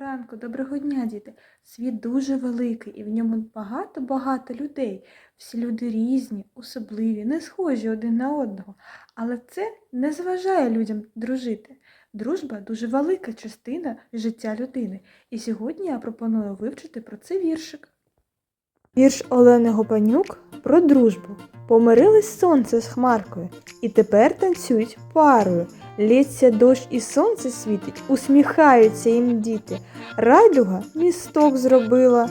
ранку, доброго дня, діти. Світ дуже великий і в ньому багато-багато людей. Всі люди різні, особливі, не схожі один на одного. Але це не заважає людям дружити. Дружба дуже велика частина життя людини. І сьогодні я пропоную вивчити про це віршик. Вірш Олени Гопанюк про дружбу. Помирились сонце з хмаркою, і тепер танцюють парою. Лється дощ і сонце світить, усміхаються їм діти. Райдуга місток зробила,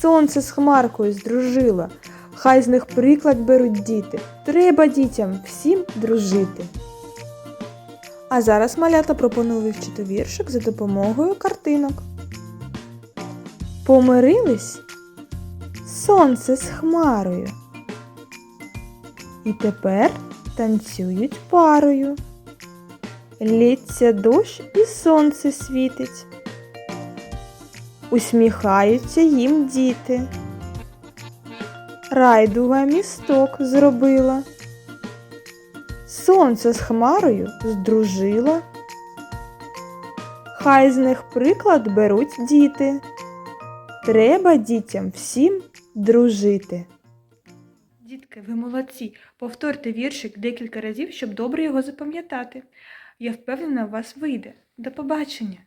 сонце з хмаркою здружила. Хай з них приклад беруть діти. Треба дітям всім дружити. А зараз малята пропоную вивчити віршик за допомогою картинок. Помирились сонце з хмарою. І тепер танцюють парою. Лється дощ і сонце світить. Усміхаються їм діти. Райдуга місток зробила. Сонце з хмарою здружила. Хай з них приклад беруть діти. Треба дітям всім дружити. Дітки, ви молодці. Повторте віршик декілька разів, щоб добре його запам'ятати. Я впевнена, у вас вийде. До побачення!